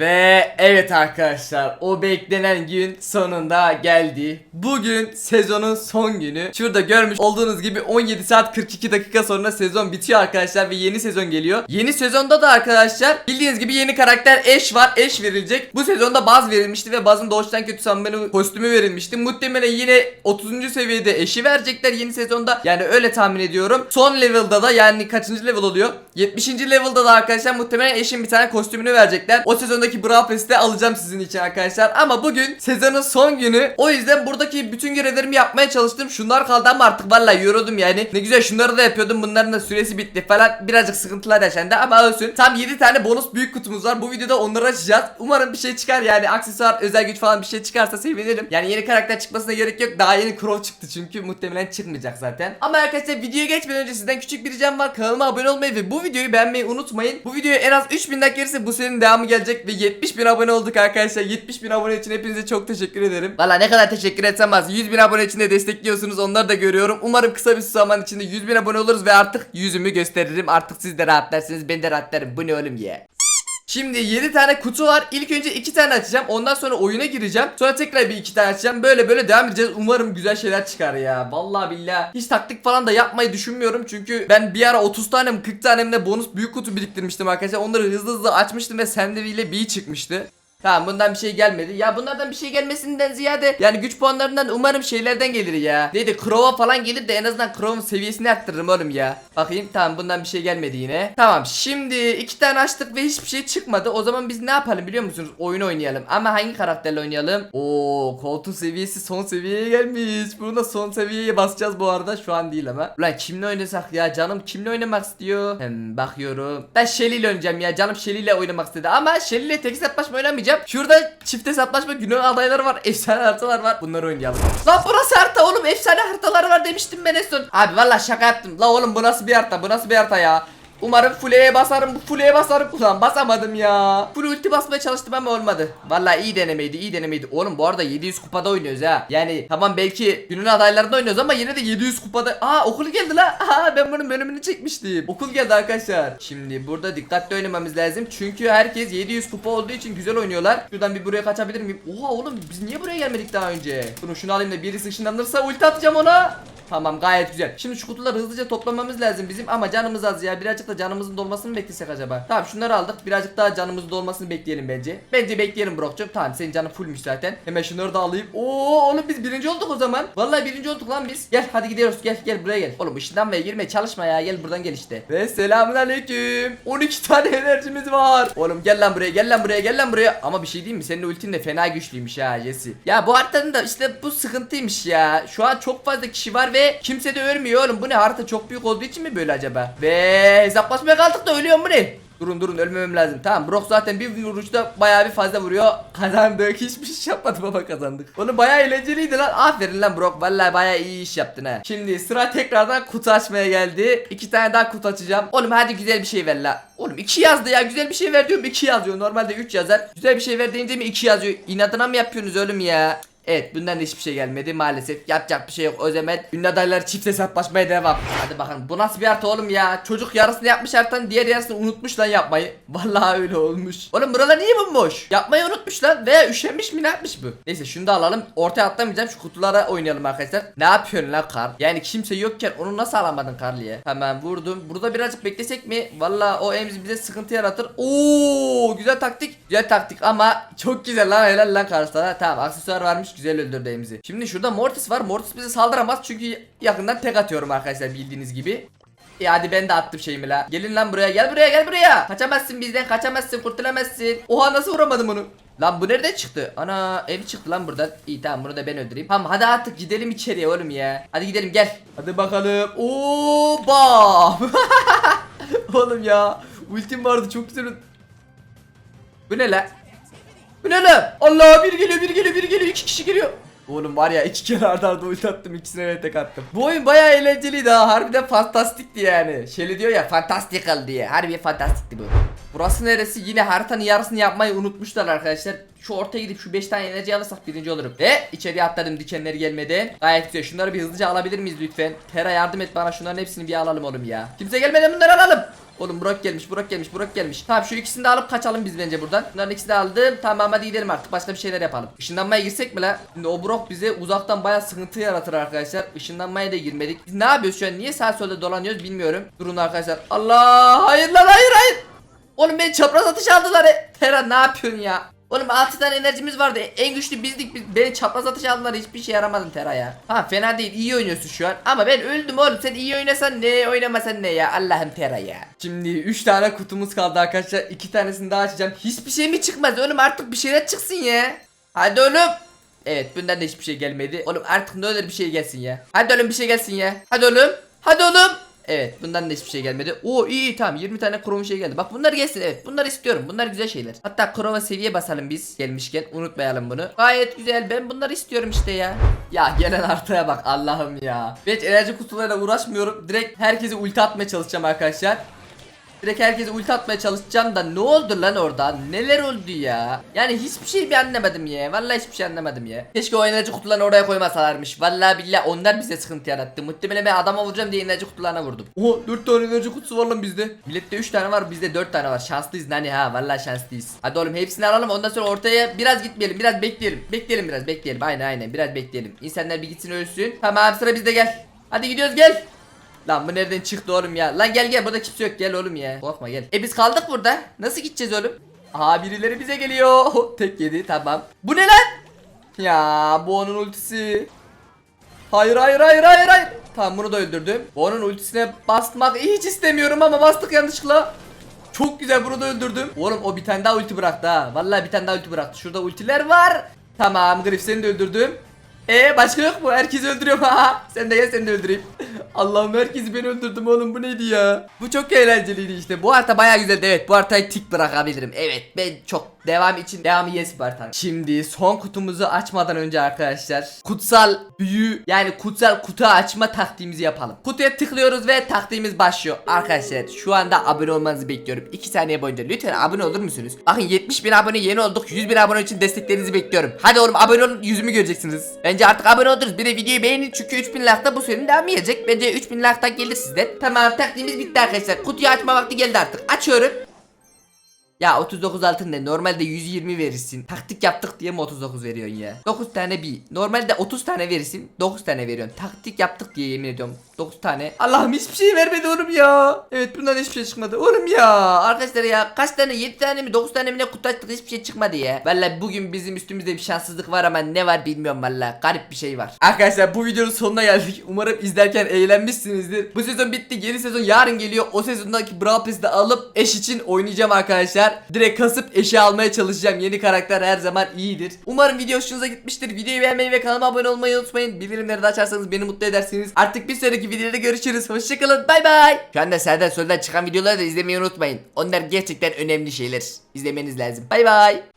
Ve evet arkadaşlar o beklenen gün sonunda geldi. Bugün sezonun son günü. Şurada görmüş olduğunuz gibi 17 saat 42 dakika sonra sezon bitiyor arkadaşlar ve yeni sezon geliyor. Yeni sezonda da arkadaşlar bildiğiniz gibi yeni karakter Ash var. Ash verilecek. Bu sezonda Baz verilmişti ve Baz'ın doğuştan kötü sanmanı kostümü verilmişti. Muhtemelen yine 30. seviyede Ash'i verecekler yeni sezonda. Yani öyle tahmin ediyorum. Son level'da da yani kaçıncı level oluyor? 70. level'da da arkadaşlar muhtemelen Ash'in bir tane kostümünü verecekler. O sezondaki Brawl alacağım sizin için arkadaşlar. Ama bugün sezonun son günü. O yüzden buradaki bütün görevlerimi yapmaya çalıştım. Şunlar kaldı ama artık vallahi yoruldum yani. Ne güzel şunları da yapıyordum. Bunların da süresi bitti falan. Birazcık sıkıntılar yaşandı ama olsun. Tam 7 tane bonus büyük kutumuz var. Bu videoda onları açacağız. Umarım bir şey çıkar yani. Aksesuar, özel güç falan bir şey çıkarsa sevinirim. Yani yeni karakter çıkmasına gerek yok. Daha yeni Crow çıktı çünkü muhtemelen çıkmayacak zaten. Ama arkadaşlar videoya geçmeden önce sizden küçük bir ricam var. Kanalıma abone olmayı ve bu videoyu beğenmeyi unutmayın. Bu videoya en az 3000 like gelirse bu serinin devamı gelecek ve 70 bin abone olduk arkadaşlar. 70 bin abone için hepinize çok teşekkür ederim. Valla ne kadar teşekkür etsem az. 100 bin abone için de destekliyorsunuz. Onları da görüyorum. Umarım kısa bir zaman içinde 100 bin abone oluruz ve artık yüzümü gösteririm. Artık siz de rahatlarsınız. Ben de rahatlarım. Bu ne oğlum ya? Şimdi 7 tane kutu var. İlk önce 2 tane açacağım. Ondan sonra oyuna gireceğim. Sonra tekrar bir 2 tane açacağım. Böyle böyle devam edeceğiz. Umarım güzel şeyler çıkar ya. Vallahi billahi. Hiç taktik falan da yapmayı düşünmüyorum. Çünkü ben bir ara 30 tane mi 40 tane mi bonus büyük kutu biriktirmiştim arkadaşlar. Onları hızlı hızlı açmıştım ve sendviyle bir çıkmıştı. Tamam bundan bir şey gelmedi. Ya bunlardan bir şey gelmesinden ziyade yani güç puanlarından umarım şeylerden gelir ya. Neydi Crow'a falan gelir de en azından Crow'un seviyesini arttırırım oğlum ya. Bakayım tamam bundan bir şey gelmedi yine. Tamam şimdi iki tane açtık ve hiçbir şey çıkmadı. O zaman biz ne yapalım biliyor musunuz? Oyun oynayalım. Ama hangi karakterle oynayalım? Oo koltuğun seviyesi son seviyeye gelmiş. Bunu da son seviyeye basacağız bu arada. Şu an değil ama. Ulan kimle oynasak ya? Canım kimle oynamak istiyor? Hem bakıyorum. Ben Shelly ile oynayacağım ya. Canım Shelly ile oynamak istedi. Ama Shelly ile tek hesaplaşma oynamayacağım. Şurada çift hesaplaşma günün adayları var. Efsane haritalar var. Bunları oynayalım. Lan burası harita oğlum. Efsane haritalar var demiştim ben en son. Abi valla şaka yaptım. La oğlum bu nasıl bir harita? Bu nasıl bir harita ya? Umarım full'e basarım. Full'e basarım. Ulan basamadım ya. Full ulti basmaya çalıştım ama olmadı. Vallahi iyi denemeydi. iyi denemeydi. Oğlum bu arada 700 kupada oynuyoruz ha. Yani tamam belki günün adaylarında oynuyoruz ama yine de 700 kupada. Aa okul geldi la. Aa ben bunun bölümünü çekmiştim. Okul geldi arkadaşlar. Şimdi burada dikkatli oynamamız lazım. Çünkü herkes 700 kupa olduğu için güzel oynuyorlar. Şuradan bir buraya kaçabilir miyim? Oha oğlum biz niye buraya gelmedik daha önce? Bunu şunu alayım da birisi ışınlanırsa ulti atacağım ona. Tamam gayet güzel. Şimdi şu kutuları hızlıca toplamamız lazım bizim ama canımız az ya. Birazcık da canımızın dolmasını mı beklesek acaba? Tamam şunları aldık. Birazcık daha canımızın dolmasını bekleyelim bence. Bence bekleyelim Brock'cum. Tamam senin canın fullmüş zaten. Hemen şunları da alayım. Oo oğlum biz birinci olduk o zaman. Vallahi birinci olduk lan biz. Gel hadi gidiyoruz. Gel gel buraya gel. Oğlum ışınlanmaya girme çalışma ya. Gel buradan gel işte. Ve selamun aleyküm. 12 tane enerjimiz var. Oğlum gel lan buraya gel lan buraya gel lan buraya. Ama bir şey diyeyim mi? Senin ultin de fena güçlüymüş ha Jesse. Ya bu haritanın da işte bu sıkıntıymış ya. Şu an çok fazla kişi var ve kimse de ölmüyor oğlum. Bu ne harita çok büyük olduğu için mi böyle acaba? Ve hesaplaşmaya kaldık da ölüyorum bu ne? Durun durun ölmemem lazım. Tamam Brock zaten bir vuruşta bayağı bir fazla vuruyor. Kazandık. Hiçbir şey yapmadım ama kazandık. Onu bayağı eğlenceliydi lan. Aferin lan Brock. Vallahi bayağı iyi iş yaptın ha. Şimdi sıra tekrardan kutu açmaya geldi. İki tane daha kutu açacağım. Oğlum hadi güzel bir şey ver la. Oğlum iki yazdı ya. Güzel bir şey ver diyorum. iki yazıyor. Normalde üç yazar. Güzel bir şey ver deyince mi iki yazıyor? İnadına mı yapıyorsunuz oğlum ya? Evet bundan da hiçbir şey gelmedi maalesef. Yapacak bir şey yok. Özemet Ünlü adaylar çift hesaplaşmaya devam. Hadi bakalım bu nasıl bir harita oğlum ya? Çocuk yarısını yapmış haritanın diğer yarısını unutmuş lan yapmayı. Vallahi öyle olmuş. Oğlum buralar niye bomboş? Yapmayı unutmuş lan veya üşenmiş mi ne yapmış bu? Neyse şunu da alalım. Ortaya atlamayacağım şu kutulara oynayalım arkadaşlar. Ne yapıyorsun lan Karl Yani kimse yokken onu nasıl alamadın Karl'ye Hemen vurdum. Burada birazcık beklesek mi? Vallahi o emzi bize sıkıntı yaratır. Oo güzel taktik. Güzel taktik ama çok güzel lan helal lan sana. Tamam aksesuar varmış güzel öldürdü Şimdi şurada Mortis var Mortis bize saldıramaz çünkü yakından tek atıyorum arkadaşlar bildiğiniz gibi e hadi ben de attım şeyimi la. Gelin lan buraya gel buraya gel buraya. Kaçamazsın bizden kaçamazsın kurtulamazsın. Oha nasıl vuramadım onu? Lan bu nereden çıktı? Ana ev çıktı lan buradan. İyi tamam bunu da ben öldüreyim. Tamam hadi artık gidelim içeriye oğlum ya. Hadi gidelim gel. Hadi bakalım. Oo bam. oğlum ya. Ultim vardı çok güzel. Bu ne la? Bu ne lan? Allah bir geliyor bir geliyor bir geliyor iki kişi geliyor. Oğlum var ya iki kere arda arda ulti attım ikisine de tek attım. Bu oyun bayağı eğlenceliydi ha harbiden fantastikti yani. Şeli diyor ya fantastical diye harbi fantastikti bu. Burası neresi? Yine haritanın yarısını yapmayı unutmuşlar arkadaşlar. Şu ortaya gidip şu 5 tane enerji alırsak birinci olurum. Ve içeriye atladım dikenleri gelmeden. Gayet güzel. Şunları bir hızlıca alabilir miyiz lütfen? Tera yardım et bana şunların hepsini bir alalım oğlum ya. Kimse gelmeden bunları alalım. Oğlum Burak gelmiş Burak gelmiş Burak gelmiş. Tamam şu ikisini de alıp kaçalım biz bence buradan. Bunların ikisini de aldım. Tamam hadi gidelim artık başka bir şeyler yapalım. Işınlanmaya girsek mi la? Şimdi o Burak bize uzaktan bayağı sıkıntı yaratır arkadaşlar. Işınlanmaya da girmedik. Biz ne yapıyoruz şu an? Niye sağ solda dolanıyoruz bilmiyorum. Durun arkadaşlar. Allah hayır lan hayır hayır. Oğlum beni çapraz atış aldılar. Tera ne yapıyorsun ya? Oğlum 6 tane enerjimiz vardı. En güçlü bizdik. Biz, beni çapraz atış aldılar. Hiçbir şey yaramadın Tera ya. Ha fena değil. iyi oynuyorsun şu an. Ama ben öldüm oğlum. Sen iyi oynasan ne oynamasan ne ya. Allah'ım Tera ya. Şimdi 3 tane kutumuz kaldı arkadaşlar. 2 tanesini daha açacağım. Hiçbir şey mi çıkmaz? Oğlum artık bir şeyler çıksın ya. Hadi oğlum. Evet bundan da hiçbir şey gelmedi. Oğlum artık ne olur bir şey gelsin ya. Hadi oğlum bir şey gelsin ya. Hadi oğlum. Hadi oğlum. Evet bundan da hiçbir şey gelmedi. Oo iyi iyi tamam 20 tane krom şey geldi. Bak bunlar gelsin evet bunları istiyorum. Bunlar güzel şeyler. Hatta kroma seviye basalım biz gelmişken unutmayalım bunu. Gayet güzel ben bunları istiyorum işte ya. Ya gelen artıya bak Allah'ım ya. Ben hiç enerji kutularıyla uğraşmıyorum. Direkt herkese ulti atmaya çalışacağım arkadaşlar. Direkt herkese ulti atmaya çalışacağım da ne oldu lan orada? Neler oldu ya? Yani hiçbir şey bir anlamadım ya. Vallahi hiçbir şey anlamadım ya. Keşke o enerji kutularını oraya koymasalarmış. Vallahi billahi onlar bize sıkıntı yarattı. Muhtemelen ben adama vuracağım diye enerji kutularına vurdum. Oha 4 tane enerji kutusu var lan bizde. Millette 3 tane var bizde 4 tane var. Şanslıyız nani ha vallahi şanslıyız. Hadi oğlum hepsini alalım ondan sonra ortaya biraz gitmeyelim. Biraz bekleyelim. Bekleyelim biraz bekleyelim. Aynen aynen biraz bekleyelim. İnsanlar bir gitsin ölsün. Tamam sıra bizde gel. Hadi gidiyoruz gel. Lan bu nereden çıktı oğlum ya? Lan gel gel burada kimse yok gel oğlum ya. Korkma gel. E biz kaldık burada. Nasıl gideceğiz oğlum? Aha birileri bize geliyor. Tek yedi tamam. Bu ne lan? Ya bu onun ultisi. Hayır hayır hayır hayır hayır. Tamam bunu da öldürdüm. Bu onun ultisine basmak hiç istemiyorum ama bastık yanlışlıkla. Çok güzel bunu da öldürdüm. Oğlum o bir tane daha ulti bıraktı ha. Vallahi bir tane daha ulti bıraktı. Şurada ultiler var. Tamam Grif seni de öldürdüm. E başka yok mu? Herkesi öldürüyorum ha. Sen de gel seni de öldüreyim. Allah'ım herkesi ben öldürdüm oğlum bu neydi ya? Bu çok eğlenceliydi işte. Bu harita baya güzeldi evet. Bu haritayı tik bırakabilirim. Evet ben çok devam için devamı yes bu haritanın. Şimdi son kutumuzu açmadan önce arkadaşlar kutsal büyü yani kutsal kutu açma taktiğimizi yapalım. Kutuya tıklıyoruz ve taktiğimiz başlıyor. Arkadaşlar şu anda abone olmanızı bekliyorum. 2 saniye boyunca lütfen abone olur musunuz? Bakın 70 bin abone yeni olduk. 100 bin abone için desteklerinizi bekliyorum. Hadi oğlum abone olun yüzümü göreceksiniz. Bence artık abone oluruz. Bir de videoyu beğenin çünkü 3000 like'da bu serinin devamı gelecek. Bence 3000 like'dan gelir sizden. Tamam taktiğimiz bitti arkadaşlar. Kutuyu açma vakti geldi artık. Açıyorum. Ya 39 altın ne? Normalde 120 verirsin. Taktik yaptık diye mi 39 veriyorsun ya? 9 tane bir. Normalde 30 tane verirsin. 9 tane veriyorsun. Taktik yaptık diye yemin ediyorum. 9 tane. Allah'ım hiçbir şey vermedi oğlum ya. Evet bundan hiçbir şey çıkmadı. Oğlum ya. Arkadaşlar ya kaç tane 7 tane mi 9 tane mi ne kutu hiçbir şey çıkmadı ya. Vallahi bugün bizim üstümüzde bir şanssızlık var ama ne var bilmiyorum vallahi. Garip bir şey var. Arkadaşlar bu videonun sonuna geldik. Umarım izlerken eğlenmişsinizdir. Bu sezon bitti. Yeni sezon yarın geliyor. O sezondaki Brawl Pass'i de alıp eş için oynayacağım arkadaşlar. Direkt kasıp eşi almaya çalışacağım. Yeni karakter her zaman iyidir. Umarım video hoşunuza gitmiştir. Videoyu beğenmeyi ve kanalıma abone olmayı unutmayın. Bildirimleri de açarsanız beni mutlu edersiniz. Artık bir sonraki videoda görüşürüz. Hoşçakalın. Bay bay. Şu anda sağdan soldan çıkan videoları da izlemeyi unutmayın. Onlar gerçekten önemli şeyler. İzlemeniz lazım. Bay bay.